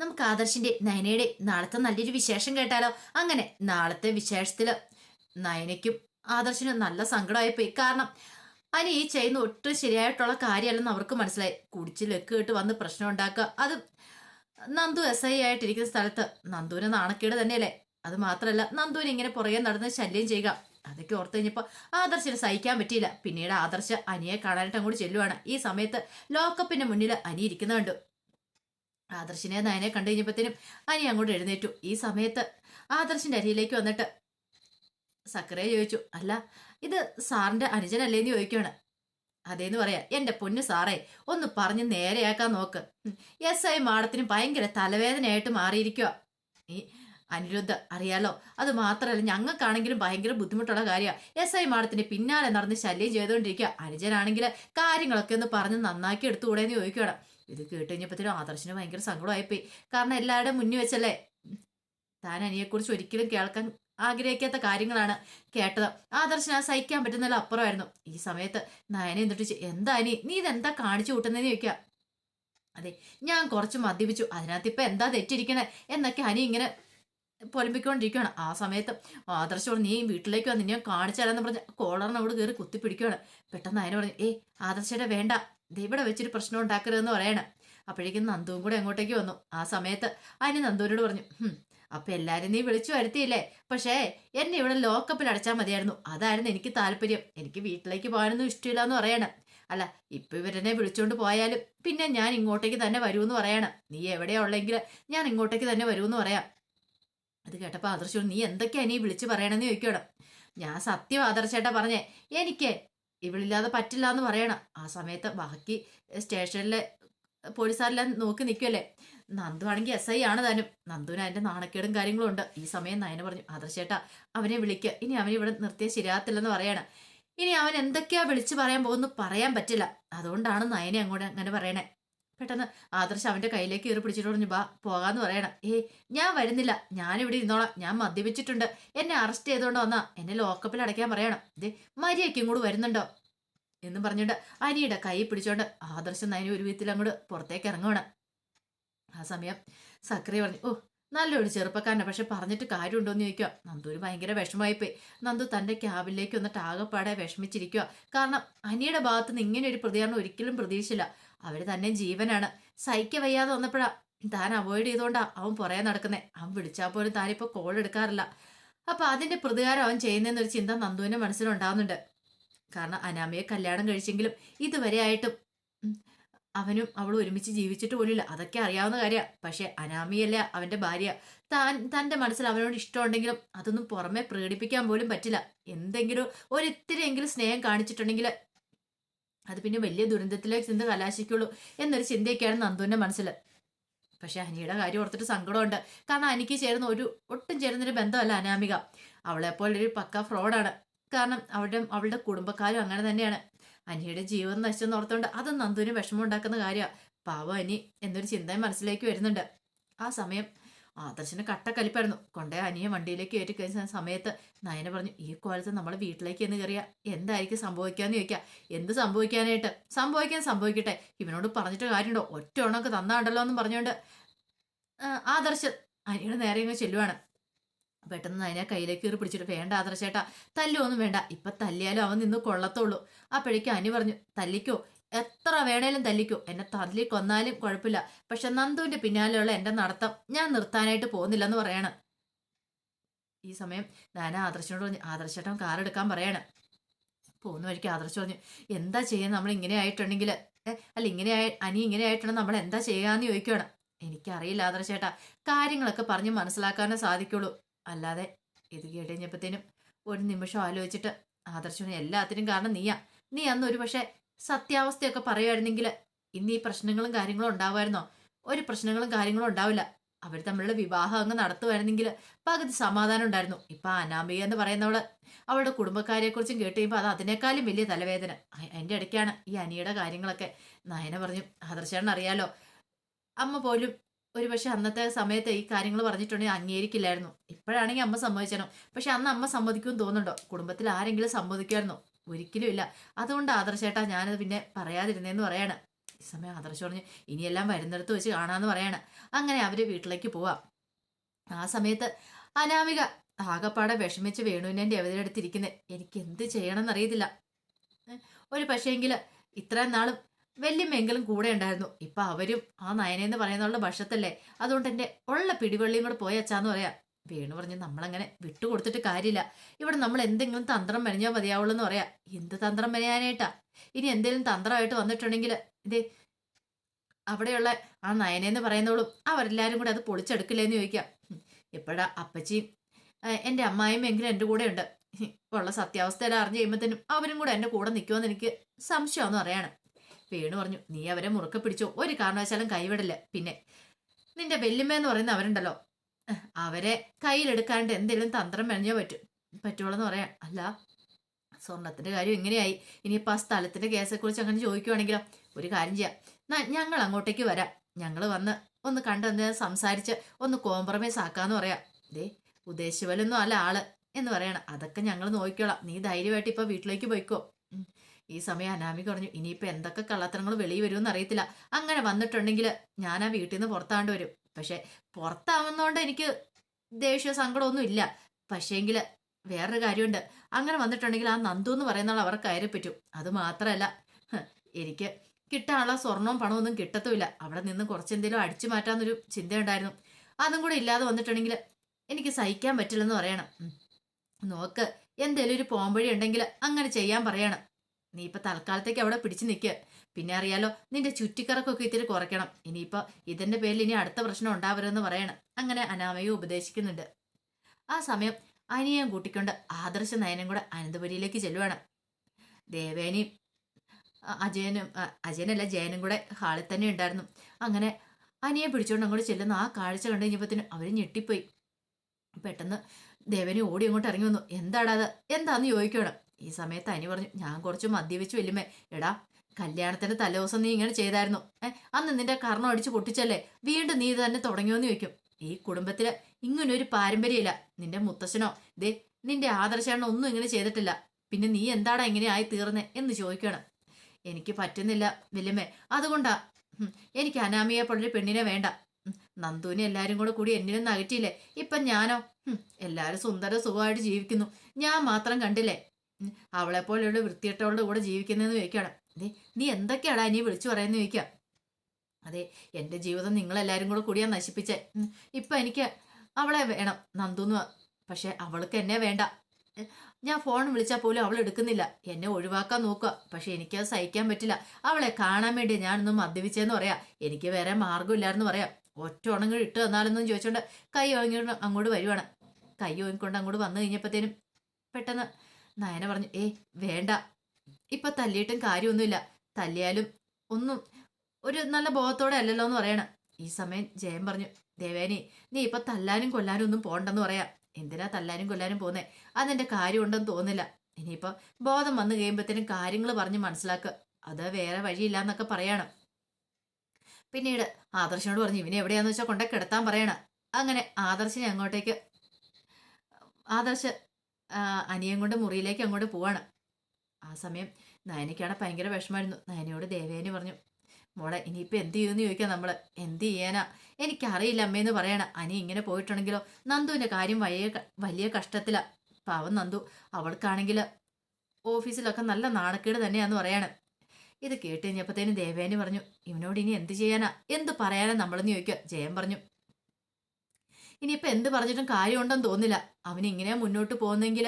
നമുക്ക് ആദർശിന്റെ നയനയുടെ നാളത്തെ നല്ലൊരു വിശേഷം കേട്ടാലോ? അങ്ങനെ നാളത്തെ വിശേഷത്തിൽ നയനയ്ക്കും ആദർശിനും നല്ല സങ്കടമായി പോയി കാരണം അനി ഈ ചെയ്യുന്ന ഒട്ടും ശരിയായിട്ടുള്ള കാര്യമല്ലെന്ന് അവർക്ക് മനസ്സിലായി. കുടിച്ച് ലക്ക് കേട്ട് വന്ന് പ്രശ്നം ഉണ്ടാക്കുക. അത് നന്ദു എസ് ഐ ആയിട്ടിരിക്കുന്ന സ്ഥലത്ത് നന്ദുവിന് നാണക്കേട് തന്നെയല്ലേ? അത് മാത്രമല്ല നന്ദുവിന് ഇങ്ങനെ പുറകെ നടന്ന് ശല്യം ചെയ്യുക. അതൊക്കെ ഓർത്ത് കഴിഞ്ഞപ്പോൾ ആദർശിന് സഹിക്കാൻ പറ്റിയില്ല. പിന്നീട് ആദർശ അനിയെ കാണാനായിട്ട് അങ്ങോട്ട് ചെല്ലുവാണ്. ഈ സമയത്ത് ലോക്കപ്പിന്റെ മുന്നിൽ അനി ഇരിക്കുന്ന കണ്ടു. ആദർശിനെ നയനെ കണ്ടു കഴിഞ്ഞപ്പോഴത്തേനും അനി അങ്ങോട്ട് എഴുന്നേറ്റു. ഈ സമയത്ത് ആദർശിന്റെ അരിയിലേക്ക് വന്നിട്ട് സക്കറയെ ചോദിച്ചു അല്ല ഇത് സാറിന്റെ അനുജനല്ലേന്ന് ചോദിക്കുകയാണ്. അതേന്ന് പറയാ എന്റെ പൊന്നു സാറേ ഒന്ന് പറഞ്ഞ് നേരെയാക്കാൻ നോക്ക്. എസ് ഐ മാഡത്തിന് ഭയങ്കര തലവേദനയായിട്ട് മാറിയിരിക്കുക ഈ അനിരുദ്ധ അറിയാലോ അത് മാത്രമല്ല ഞങ്ങൾക്കാണെങ്കിലും ഭയങ്കര ബുദ്ധിമുട്ടുള്ള കാര്യമാണ് എസ് ഐ മാഡത്തിന് പിന്നാലെ നടന്ന് ശല്യം ചെയ്തുകൊണ്ടിരിക്കുക അനുജനാണെങ്കിൽ കാര്യങ്ങളൊക്കെ ഒന്ന് പറഞ്ഞ് നന്നാക്കി എടുത്തുകൂടെ എന്ന് ചോദിക്കുകയാണ്. ഇത് കേട്ട് കഴിഞ്ഞപ്പോഴത്തേനും ആദർശന് ഭയങ്കര സങ്കടമായിപ്പോയി. കാരണം എല്ലാവരുടെയും മുന്നിൽ വെച്ചല്ലേ? താൻ അനിയെക്കുറിച്ച് ഒരിക്കലും കേൾക്കാൻ ആഗ്രഹിക്കാത്ത കാര്യങ്ങളാണ് കേട്ടത്. ആദർശന സഹിക്കാൻ പറ്റുന്നതിൽ അപ്പുറമായിരുന്നു. ഈ സമയത്ത് നയന എന്നിട്ട് എന്താ അനി? നീ ഇതെന്താ കാണിച്ചു കൂട്ടുന്നതെന്ന് ചോദിക്കുക. അതെ ഞാൻ കുറച്ച് മദ്യപിച്ചു. അതിനകത്ത് ഇപ്പൊ എന്താ തെറ്റിരിക്കണേ എന്നൊക്കെ അനി ഇങ്ങനെ പൊലമ്പിക്കൊണ്ടിരിക്കുകയാണ്. ആ സമയത്ത് ആദർശോട് നീ വീട്ടിലേക്ക് വന്ന് ഞാൻ കാണിച്ചാലെന്ന് പറഞ്ഞ് കോളറിനോട് കയറി കുത്തിപ്പിടിക്കുകയാണ്. പെട്ടെന്ന് അതിനെ പറഞ്ഞു ഏ ആദർശയുടെ വേണ്ട. ഇവിടെ വെച്ചൊരു പ്രശ്നം ഉണ്ടാക്കരുതെന്ന് പറയണം. അപ്പോഴേക്കും നന്ദുവും കൂടെ അങ്ങോട്ടേക്ക് വന്നു. ആ സമയത്ത് അതിന് നന്ദുവിനോട് പറഞ്ഞു "ഹും, അപ്പൊ എല്ലാരും നീ വിളിച്ചു വരുത്തിയില്ലേ? പക്ഷേ എന്നെ ഇവിടെ ലോക്കപ്പിൽ അടച്ചാൽ മതിയായിരുന്നു. അതായിരുന്നു എനിക്ക് താല്പര്യം. എനിക്ക് വീട്ടിലേക്ക് പോകാനൊന്നും ഇഷ്ടമില്ല എന്ന് പറയണം. അല്ല ഇപ്പൊ ഇവരെന്നെ വിളിച്ചുകൊണ്ട് പോയാലും പിന്നെ ഞാൻ ഇങ്ങോട്ടേക്ക് തന്നെ വരുമെന്ന് പറയണം. നീ എവിടെയാ ഉള്ളെങ്കിൽ ഞാൻ ഇങ്ങോട്ടേക്ക് തന്നെ വരുമെന്ന് പറയാം. അത് കേട്ടപ്പോ ആദർശോട് നീ എന്തൊക്കെയാ നീ വിളിച്ചു പറയണമെന്ന് ചോദിക്കണം ഞാൻ സത്യം ആദർശേട്ടാ പറഞ്ഞേ എനിക്ക് ഇവളില്ലാതെ പറ്റില്ല എന്ന് പറയണം. ആ സമയത്ത് ബാക്കി സ്റ്റേഷനിലെ പോലീസുകാരെല്ലാം നോക്കി നിൽക്കുമല്ലേ നന്ദു ആണെങ്കിൽ എസ് ഐ ആണ് താനും. നന്ദുവിന് അതിന്റെ നാണക്കേടും കാര്യങ്ങളും ഉണ്ട്. ഈ സമയം നയന പറഞ്ഞു ആദർശേട്ടാ അവനെ വിളിക്കുക ഇനി അവൻ ഇവിടെ നിർത്തിയാൽ ശരിയാകത്തില്ലെന്ന് പറയണം. ഇനി അവൻ എന്തൊക്കെയാ വിളിച്ചു പറയാൻ പോകുന്നു പറയാൻ പറ്റില്ല. അതുകൊണ്ടാണ് നയനെ അങ്ങോട്ട് അങ്ങനെ പറയണേ. പെട്ടെന്ന് ആദർശ് അവന്റെ കയ്യിലേക്ക് കയറി പിടിച്ചിട്ട് പറഞ്ഞു ബാ പോകാന്ന് പറയണം. ഏ ഞാൻ വരുന്നില്ല. ഞാൻ ഇവിടെ ഇരുന്നോളാം. ഞാൻ മദ്യപിച്ചിട്ടുണ്ട്. എന്നെ അറസ്റ്റ് ചെയ്തുകൊണ്ട് വന്നാ എന്നെ ലോക്കപ്പിൽ അടയ്ക്കാൻ പറയണം. ഇതേ മരിയൊക്കെ കൂടെ വരുന്നുണ്ടോ? എന്നും പറഞ്ഞുകൊണ്ട് അനിയുടെ കൈ പിടിച്ചോണ്ട് ആദർശം നയന ഒരു വിധത്തിൽ അങ്ങോട്ട് പുറത്തേക്ക് ഇറങ്ങുവാണ്. ആ സമയം സക്രി പറഞ്ഞു ഓ നല്ലൊരു ചെറുപ്പക്കാരനെ. പക്ഷെ പറഞ്ഞിട്ട് കാര്യമുണ്ടോയെന്ന് ചോദിക്കുക നന്ദൂര് ഭയങ്കര വിഷമമായിപ്പോയി നന്ദു തന്റെ ക്യാബിലേക്ക് വന്നിട്ട് ആകെപ്പാടെ വിഷമിച്ചിരിക്കുക കാരണം അനിയുടെ ഭാഗത്തുനിന്ന് ഇങ്ങനെ ഒരു പ്രതികരണം ഒരിക്കലും പ്രതീക്ഷിച്ചില്ല. അവർ തന്നെ ജീവനാണ്. സഹിക്ക വയ്യാതെ വന്നപ്പോഴാ താൻ അവോയ്ഡ് ചെയ്തുകൊണ്ടാ അവൻ പുറകെ നടക്കുന്നേ. അവൻ വിളിച്ചാൽ പോലും താനിപ്പോൾ കോൾ എടുക്കാറില്ല. അപ്പൊ അതിന്റെ പ്രതികാരം അവൻ ചെയ്യുന്നതെന്നൊരു ചിന്ത നന്ദുവിന്റെ മനസ്സിലുണ്ടാവുന്നുണ്ട്. കാരണം അനാമയെ കല്യാണം കഴിച്ചെങ്കിലും ഇതുവരെ ആയിട്ടും അവനും അവളും ഒരുമിച്ച് ജീവിച്ചിട്ട് പോലില്ല അതൊക്കെ അറിയാവുന്ന കാര്യമാണ് പക്ഷെ അനാമിയല്ല അവന്റെ ഭാര്യ. താൻ തന്റെ മനസ്സിൽ അവനോട് ഇഷ്ടമുണ്ടെങ്കിലും അതൊന്നും പുറമെ പ്രകടിപ്പിക്കാൻ പോലും പറ്റില്ല. എന്തെങ്കിലും ഒരിത്തിരിയെങ്കിലും സ്നേഹം കാണിച്ചിട്ടുണ്ടെങ്കിൽ അത് പിന്നെ വലിയ ദുരന്തത്തിലേക്ക് ചിന്ത കലാശിക്കുള്ളൂ എന്നൊരു ചിന്തയൊക്കെയാണ് നന്ദുവിന്റെ മനസ്സിൽ. പക്ഷെ അനിയുടെ കാര്യം ഓർത്തിട്ട് സങ്കടമുണ്ട്. കാരണം അനിക്ക് ചേരുന്ന ഒരു ഒട്ടും ചേരുന്നൊരു ബന്ധമല്ല അനാമിക. അവളെപ്പോലെ ഒരു പക്ക ഫ്രോഡാണ്. കാരണം അവളുടെ അവളുടെ കുടുംബക്കാരും അങ്ങനെ തന്നെയാണ്. അനിയുടെ ജീവൻ നശിച്ചെന്ന് ഓർത്തുകൊണ്ട് അത് നന്ദുവിന് വിഷമം ഉണ്ടാക്കുന്ന കാര്യമാണ് പാവം അനി എന്നൊരു ചിന്തയും മനസ്സിലേക്ക് വരുന്നുണ്ട്. ആ സമയം ആദർശന് കട്ടക്കലിപ്പായിരുന്നു കൊണ്ടേ അനിയെ വണ്ടിയിലേക്ക് കയറ്റി കഴിഞ്ഞ സമയത്ത് നയന പറഞ്ഞു ഈ കോലത്ത് നമ്മളെ വീട്ടിലേക്ക് എന്ന് കയറിയ എന്തായിരിക്കും സംഭവിക്കാന്ന് ചോദിക്കാം. എന്ത് സംഭവിക്കാനായിട്ട്? സംഭവിക്കാൻ സംഭവിക്കട്ടെ. ഇവനോട് പറഞ്ഞിട്ട് കാര്യമുണ്ടോ ഒറ്റ ഉണക്ക് തന്നാണ്ടല്ലോ എന്ന് പറഞ്ഞുകൊണ്ട് ആദർശ്. അനിയുടെ നേരെ ഇങ്ങ് ചെല്ലുവാണ്. പെട്ടെന്ന് അതിനെ കയ്യിലേക്ക് കയറി പിടിച്ചിട്ട് വേണ്ട ആദർശേട്ടാ തല്ലൊന്നും വേണ്ട. ഇപ്പൊ തല്ലിയാലും അവൻ നിന്ന് കൊള്ളത്തുള്ളൂ. അപ്പോഴേക്കും അനി പറഞ്ഞു തല്ലിക്കോ? എത്ര വേണേലും തല്ലിക്കും. എന്നെ തല്ലി കൊന്നാലും കുഴപ്പമില്ല. പക്ഷെ നന്ദുവിന്റെ പിന്നാലെയുള്ള എന്റെ നടത്തം ഞാൻ നിർത്താനായിട്ട് പോകുന്നില്ലെന്ന് പറയാണ്. ഈ സമയം ഞാൻ ആദർശനോട് പറഞ്ഞു ആദർശേട്ടൻ കാർ എടുക്കാൻ പറയാണ്. പോകുന്ന വഴിക്ക് ആദർശ് പറഞ്ഞു എന്താ ചെയ്യുക നമ്മൾ ഇങ്ങനെ ആയിട്ടുണ്ടെങ്കിൽ അല്ല ഇങ്ങനെ ആയി അനി ഇങ്ങനെ ആയിട്ടുണ്ടെങ്കിൽ നമ്മൾ എന്താ ചെയ്യാന്ന് ചോദിക്കുകയാണ് എനിക്കറിയില്ല ആദർശേട്ടാ. കാര്യങ്ങളൊക്കെ പറഞ്ഞ് മനസ്സിലാക്കാനേ സാധിക്കുള്ളൂ. അല്ലാതെ ഇത് കേട്ടുകഴിഞ്ഞപ്പോഴത്തേനും ഒരു നിമിഷം ആലോചിച്ചിട്ട് ആദർശന് എല്ലാത്തിനും കാരണം നീയാ. നീ അന്ന് ഒരു പക്ഷെ സത്യാവസ്ഥയൊക്കെ പറയുമായിരുന്നെങ്കിൽ ഇന്ന് ഈ പ്രശ്നങ്ങളും കാര്യങ്ങളും ഉണ്ടാവുമായിരുന്നോ? ഒരു പ്രശ്നങ്ങളും കാര്യങ്ങളും ഉണ്ടാവില്ല. അവർ തമ്മിലുള്ള വിവാഹം അങ്ങ് നടത്തുമായിരുന്നെങ്കിൽ പകുതി സമാധാനം ഉണ്ടായിരുന്നു. ഇപ്പൊ അനാമിക എന്ന് പറയുന്നവൾ അവളുടെ കുടുംബക്കാരെ കുറിച്ചും കേട്ട് കഴിയുമ്പോൾ അത് അതിനേക്കാളും വലിയ തലവേദന. അ- അതിന്റെ ഇടയ്ക്കാണ് ഈ അനിയുടെ കാര്യങ്ങളൊക്കെ. നയന പറഞ്ഞു ആദർശേട്ടൻ അറിയാലോ അമ്മ പോലും ഒരു പക്ഷെ അന്നത്തെ സമയത്ത് ഈ കാര്യങ്ങൾ പറഞ്ഞിട്ടുണ്ടെങ്കിൽ അംഗീകരിക്കില്ലായിരുന്നു. ഇപ്പോഴാണെങ്കിൽ അമ്മ സമ്മതിച്ചണം പക്ഷെ അന്ന് അമ്മ സമ്മതിക്കുമെന്ന് തോന്നുന്നുണ്ടോ? കുടുംബത്തിൽ ആരെങ്കിലും സമ്മതിക്കുമായിരുന്നോ? ഒരിക്കലും ഇല്ല. അതുകൊണ്ട് ആദർശേട്ടാ ഞാനത് പിന്നെ പറയാതിരുന്നേന്ന് പറയാണ്. ഈ സമയം ആദർശ് പറഞ്ഞു ഇനിയെല്ലാം വരുന്നിടത്ത് വെച്ച് കാണാമെന്ന് പറയാണ്. അങ്ങനെ അവർ വീട്ടിലേക്ക് പോവാം. ആ സമയത്ത് അനാമിക ആകപ്പാടെ വിഷമിച്ച് വേണുവിനെ അവതരെടുത്തിരിക്കുന്നത് എനിക്ക് എന്ത് ചെയ്യണമെന്ന് എന്നറിയത്തില്ല ഏ, ഒരു പക്ഷേങ്കിൽ ഇത്രയും നാളും വല്യമ്മെങ്കിലും കൂടെ ഉണ്ടായിരുന്നു. ഇപ്പൊ അവരും ആ നയനെന്ന് പറയുന്നുള്ള ഭക്ഷത്തല്ലേ അതുകൊണ്ട് എന്റെ ഉള്ള പിടിവള്ളിയും കൂടെ പോയി അച്ചാന്ന് പറയാം. വേണു പറഞ്ഞു നമ്മളങ്ങനെ വിട്ടുകൊടുത്തിട്ട് കാര്യമില്ല. ഇവിടെ നമ്മൾ എന്തെങ്കിലും തന്ത്രം മെനഞ്ഞാൽ മതിയാവുള്ളൂ എന്ന് പറയാം. എന്ത് തന്ത്രം മെനയാനായിട്ടാ? ഇനി എന്തെങ്കിലും തന്ത്രമായിട്ട് വന്നിട്ടുണ്ടെങ്കിൽ ഇതേ അവിടെയുള്ള ആ നയനെന്ന് പറയുന്നോളും അവരെല്ലാവരും കൂടെ അത് പൊളിച്ചെടുക്കില്ലേന്ന് ചോദിക്കാം. എപ്പോഴാ അപ്പച്ചിയും എന്റെ അമ്മായും എങ്കിലും എന്റെ കൂടെ ഉണ്ട് ഉള്ള സത്യാവസ്ഥയിൽ അറിഞ്ഞു കഴിയുമ്പോഴത്തേനും അവരും കൂടെ എന്റെ കൂടെ നിൽക്കുമെന്ന് എനിക്ക് സംശയമാണെന്ന് പറയാണ്. വേണു പറഞ്ഞു നീ അവരെ മുറുക്കെ പിടിച്ചോ. ഒരു കാരണവശാലും കൈവിടില്ല. പിന്നെ നിന്റെ വെല്ലുമ്മ എന്ന് പറയുന്ന അവരുണ്ടല്ലോ. അവരെ കയ്യിലെടുക്കാണ്ട് എന്തെങ്കിലും തന്ത്രം മെനഞ്ഞോ പറ്റും പറ്റുള്ളൂ പറയാം. അല്ല സ്വർണത്തിന്റെ കാര്യം എങ്ങനെയായി ഇനിയിപ്പോൾ ആ സ്ഥലത്തിന്റെ കേസെക്കുറിച്ച് അങ്ങനെ ചോദിക്കുവാണെങ്കിലോ ഒരു കാര്യം ചെയ്യാം. ഞങ്ങൾ അങ്ങോട്ടേക്ക് വരാം. ഞങ്ങൾ വന്ന് ഒന്ന് കണ്ടെന്ന് സംസാരിച്ച് ഒന്ന് കോംപ്രമൈസ് ആക്കാന്ന് പറയാം. ദേ ഉദ്ദേശവലൊന്നും അല്ല ആൾ എന്ന് പറയണം. അതൊക്കെ ഞങ്ങൾ നോക്കിക്കോളാം. നീ ധൈര്യമായിട്ട് ഇപ്പൊ വീട്ടിലേക്ക് പോയിക്കോ. ഈ സമയം അനാമിക പറഞ്ഞു ഇനിയിപ്പോ എന്തൊക്കെ കള്ളത്തരങ്ങൾ വെളിയിൽ വരുമെന്ന് അറിയത്തില്ല. അങ്ങനെ വന്നിട്ടുണ്ടെങ്കിൽ ഞാൻ ആ വീട്ടിൽ നിന്ന് പുറത്താണ്ട് വരും. പക്ഷെ പുറത്താവുന്നതുകൊണ്ട് എനിക്ക് ദേഷ്യ സങ്കടമൊന്നും ഇല്ല പക്ഷേങ്കിൽ വേറൊരു കാര്യമുണ്ട്. അങ്ങനെ വന്നിട്ടുണ്ടെങ്കിൽ ആ നന്ദു എന്ന് പറയുന്ന അവർക്ക് കയറി പറ്റും അത് മാത്രമല്ല എനിക്ക് കിട്ടാനുള്ള സ്വർണവും ഒന്നും കിട്ടത്തുമില്ല. അവിടെ നിന്ന് കുറച്ചെന്തെങ്കിലും അടിച്ചു മാറ്റാന്നൊരു ചിന്തയുണ്ടായിരുന്നു. അതും കൂടെ ഇല്ലാതെ വന്നിട്ടുണ്ടെങ്കിൽ എനിക്ക് സഹിക്കാൻ പറ്റില്ലെന്ന് പറയണം. നോക്ക് എന്തെങ്കിലും ഒരു പോംവഴി ഉണ്ടെങ്കിൽ അങ്ങനെ ചെയ്യാൻ പറയണം. നീ ഇപ്പൊ തൽക്കാലത്തേക്ക് അവിടെ പിടിച്ചു നിൽക്കുക പിന്നെ അറിയാലോ നിന്റെ ചുറ്റിക്കറക്കൊക്കെ ഇത്തിരി കുറയ്ക്കണം. ഇനിയിപ്പോ ഇതിന്റെ പേരിൽ ഇനി അടുത്ത പ്രശ്നം ഉണ്ടാവരുതെന്ന് പറയണം. അങ്ങനെ അനാമയും ഉപദേശിക്കുന്നുണ്ട്. ആ സമയം അനിയൻ കൂട്ടിക്കൊണ്ട് ആദർശ നയനും കൂടെ അനന്തപുരിയിലേക്ക് ചെല്ലുവാണ്. ദേവേനയും അജയനും അജയനല്ല ജയനും കൂടെ ഹാളിൽ തന്നെ ഉണ്ടായിരുന്നു. അങ്ങനെ അനിയെ പിടിച്ചുകൊണ്ട് അങ്ങോട്ട് ചെല്ലുന്ന ആ കാഴ്ച കണ്ടു കഴിഞ്ഞപ്പോഴത്തേനും അവർ ഞെട്ടിപ്പോയി. പെട്ടെന്ന് ദേവന് ഓടി അങ്ങോട്ട് ഇറങ്ങി വന്നു. എന്താടാ അത്? എന്താന്ന് ചോദിക്കണം ഈ സമയത്ത് അനി പറഞ്ഞു ഞാൻ കുറച്ച് മദ്യപിച്ചു വെല്ലുമേ എടാ കല്യാണത്തിന്റെ തലേദിവസം നീ ഇങ്ങനെ ചെയ്തായിരുന്നു. ഏഹ് അന്ന് നിന്റെ കർണം അടിച്ച് പൊട്ടിച്ചല്ലേ? വീണ്ടും നീ തന്നെ തുടങ്ങിയോന്ന് ചോദിക്കും. ഈ കുടുംബത്തിൽ ഇങ്ങനെ ഒരു പാരമ്പര്യമില്ല. നിന്റെ മുത്തശ്ശനോ ദേ നിന്റെ ആദർശാണോ ഒന്നും ഇങ്ങനെ ചെയ്തിട്ടില്ല. പിന്നെ നീ എന്താടാ ഇങ്ങനെ ആയി തീർന്നേ? എന്ന് ചോദിക്കണം. എനിക്ക് പറ്റുന്നില്ല വല്യമ്മേ. അതുകൊണ്ടാ എനിക്ക് അനാമിയെ പോലൊരു പെണ്ണിനെ വേണ്ട. നന്ദുവിനെ എല്ലാരും കൂടെ കൂടി എന്നിലും നകറ്റിയില്ലേ? ഇപ്പൊ ഞാനോ? എല്ലാരും സുന്ദര സുഖമായിട്ട് ജീവിക്കുന്നു. ഞാൻ മാത്രം കണ്ടില്ലേ? അവളെ പോലെയുള്ള വൃത്തിയിട്ടവളുടെ കൂടെ ജീവിക്കുന്നതെന്ന് ചോദിക്കണം ദേ നീ എന്തൊക്കെയാടാ നീ വിളിച്ചു പറയുന്നത് ചോദിക്കാം അതെ എന്റെ ജീവിതം നിങ്ങളെല്ലാവരും കൂടെ കൂടിയാ നശിപ്പിച്ചേ. ഇപ്പം എനിക്ക് അവളെ വേണം. നന്ദുന്ന് പക്ഷേ അവൾക്ക് എന്നെ വേണ്ട. ഞാൻ ഫോൺ വിളിച്ചാൽ പോലും അവൾ എടുക്കുന്നില്ല. എന്നെ ഒഴിവാക്കാൻ നോക്കുക. പക്ഷെ എനിക്കത് സഹിക്കാൻ പറ്റില്ല. അവളെ കാണാൻ വേണ്ടി ഞാനൊന്നും മദ്യപിച്ചെന്ന് പറയാം. എനിക്ക് വേറെ മാർഗമില്ലായിരുന്നു പറയാം. ഒറ്റ ഉണങ്ങി ഇട്ട് തന്നാലെന്നും ചോദിച്ചോണ്ട് കൈ വാങ്ങിക്കൊണ്ട് അങ്ങോട്ട് വരുവാണ്. കൈ വാങ്ങിക്കൊണ്ട് അങ്ങോട്ട് വന്നു കഴിഞ്ഞപ്പോഴത്തേനും പെട്ടെന്ന് നയന പറഞ്ഞു ഏ വേണ്ട. ഇപ്പൊ തല്ലിയിട്ടും കാര്യമൊന്നുമില്ല. തല്ലിയാലും ഒന്നും ഒരു നല്ല ബോധത്തോടെ അല്ലല്ലോ എന്ന് പറയണം. ഈ സമയം ജയൻ പറഞ്ഞു ദേവേനി നീ ഇപ്പൊ തല്ലാനും കൊല്ലാനും ഒന്നും പോണ്ടെന്ന് പറയാ. എന്തിനാ തല്ലാനും കൊല്ലാനും പോകുന്നേ അതെന്റെ കാര്യമുണ്ടെന്ന് തോന്നില്ല ഇനിയിപ്പോ ബോധം വന്നു കഴിയുമ്പോഴത്തേനും കാര്യങ്ങൾ പറഞ്ഞ് മനസ്സിലാക്കുക അത് വേറെ വഴിയില്ല എന്നൊക്കെ പറയണം. പിന്നീട് ആദർശനോട് പറഞ്ഞു ഇവനെ എവിടെയാന്ന് വെച്ചാൽ കൊണ്ടേ കിടത്താൻ പറയണം. അങ്ങനെ ആദർശിനെ അങ്ങോട്ടേക്ക് ആദർശ് അനിയൻ കൊണ്ട് മുറിയിലേക്ക് അങ്ങോട്ട് പോവാണ്. ആ സമയം നയനയ്ക്കാണ് ഭയങ്കര വിഷമായിരുന്നു നയനയോട് ദേവേനി പറഞ്ഞു മോളെ ഇനിയിപ്പോൾ എന്ത് ചെയ്യുമെന്ന് ചോദിക്കാം നമ്മൾ എന്ത് ചെയ്യാനാ? എനിക്കറിയില്ല അമ്മയെന്ന് പറയണ. അനി ഇങ്ങനെ പോയിട്ടുണ്ടെങ്കിലോ? നന്ദുവിന്റെ കാര്യം വലിയ വലിയ കഷ്ടത്തിലാണ് പാവം നന്ദു അവൾക്കാണെങ്കിൽ ഓഫീസിലൊക്കെ നല്ല നാണക്കേട് തന്നെയാന്ന് പറയാണ്. ഇത് കേട്ട് കഴിഞ്ഞപ്പോഴത്തേനും ദേവേനി പറഞ്ഞു ഇവനോട് ഇനി എന്ത് ചെയ്യാനാ? എന്ത് പറയാനാ നമ്മളെന്ന് ചോദിക്കുക? ജയൻ പറഞ്ഞു. ഇനിയിപ്പോൾ എന്ത് പറഞ്ഞിട്ടും കാര്യമുണ്ടെന്ന് തോന്നില്ല. അവൻ ഇങ്ങനെ മുന്നോട്ട് പോകുന്നെങ്കിൽ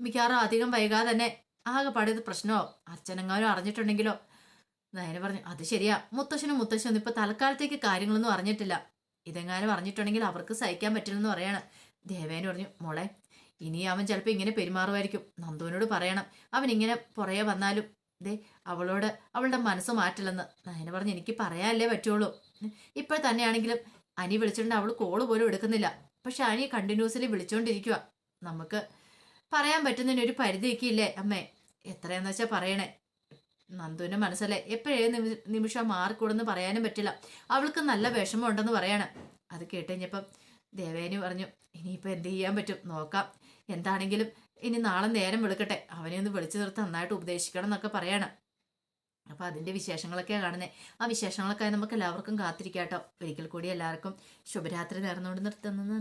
മിക്കവാറും അധികം വൈകാതെ തന്നെ ആകെ പാടിയത് പ്രശ്നമോ? അച്ഛനെങ്ങാനും അറിഞ്ഞിട്ടുണ്ടെങ്കിലോ? നയന പറഞ്ഞു അത് ശരിയാ. മുത്തശ്ശനും മുത്തശ്ശനും ഇപ്പൊ തൽക്കാലത്തേക്ക് കാര്യങ്ങളൊന്നും അറിഞ്ഞിട്ടില്ല. ഇതെങ്ങാനും അറിഞ്ഞിട്ടുണ്ടെങ്കിൽ അവർക്ക് സഹിക്കാൻ പറ്റില്ലെന്ന് പറയാണ്. ദേവേന പറഞ്ഞു മോളെ ഇനി അവൻ ചിലപ്പോൾ ഇങ്ങനെ പെരുമാറുമായിരിക്കും. നന്ദുവിനോട് പറയണം. അവൻ ഇങ്ങനെ പുറകെ വന്നാലും ദേ അവളോട് അവളുടെ മനസ്സ് മാറ്റില്ലെന്ന്. നയന പറഞ്ഞു എനിക്ക് പറയാനല്ലേ പറ്റുള്ളൂ. ഇപ്പോൾ തന്നെയാണെങ്കിലും അനി വിളിച്ചിട്ടുണ്ട് അവൾ കോൾ പോലും എടുക്കുന്നില്ല. പക്ഷെ അനി കണ്ടിന്യൂസ്ലി വിളിച്ചുകൊണ്ടിരിക്കുക നമുക്ക് പറയാൻ പറ്റുന്നതിന് ഒരു പരിധിയൊക്കെ അമ്മേ? എത്രയാന്ന് വെച്ചാൽ പറയണേ. നന്ദുവിന്റെ മനസ്സല്ലേ? എപ്പോഴേ നിമി- നിമിഷം മാറിക്കൂടെന്ന് പറയാനും പറ്റില്ല. അവൾക്ക് നല്ല വിഷമം ഉണ്ടെന്ന് പറയണം. അത് കേട്ട് കഴിഞ്ഞപ്പം ദേവേനി പറഞ്ഞു ഇനിയിപ്പോൾ എന്ത് ചെയ്യാൻ പറ്റും? നോക്കാം. എന്താണെങ്കിലും ഇനി നാളെ നേരം വിളിക്കട്ടെ. അവനെ ഒന്ന് വിളിച്ചു നിർത്തി നന്നായിട്ട് ഉപദേശിക്കണം എന്നൊക്കെ പറയണം. അപ്പോൾ അതിന്റെ വിശേഷങ്ങളൊക്കെയാണ് കാണുന്നത് ആ വിശേഷങ്ങളൊക്കെ നമുക്ക് എല്ലാവർക്കും കാത്തിരിക്കാം കേട്ടോ ഒരിക്കൽ കൂടി എല്ലാവർക്കും ശുഭരാത്രി നേർന്നുകൊണ്ട് നിർത്തുന്നത്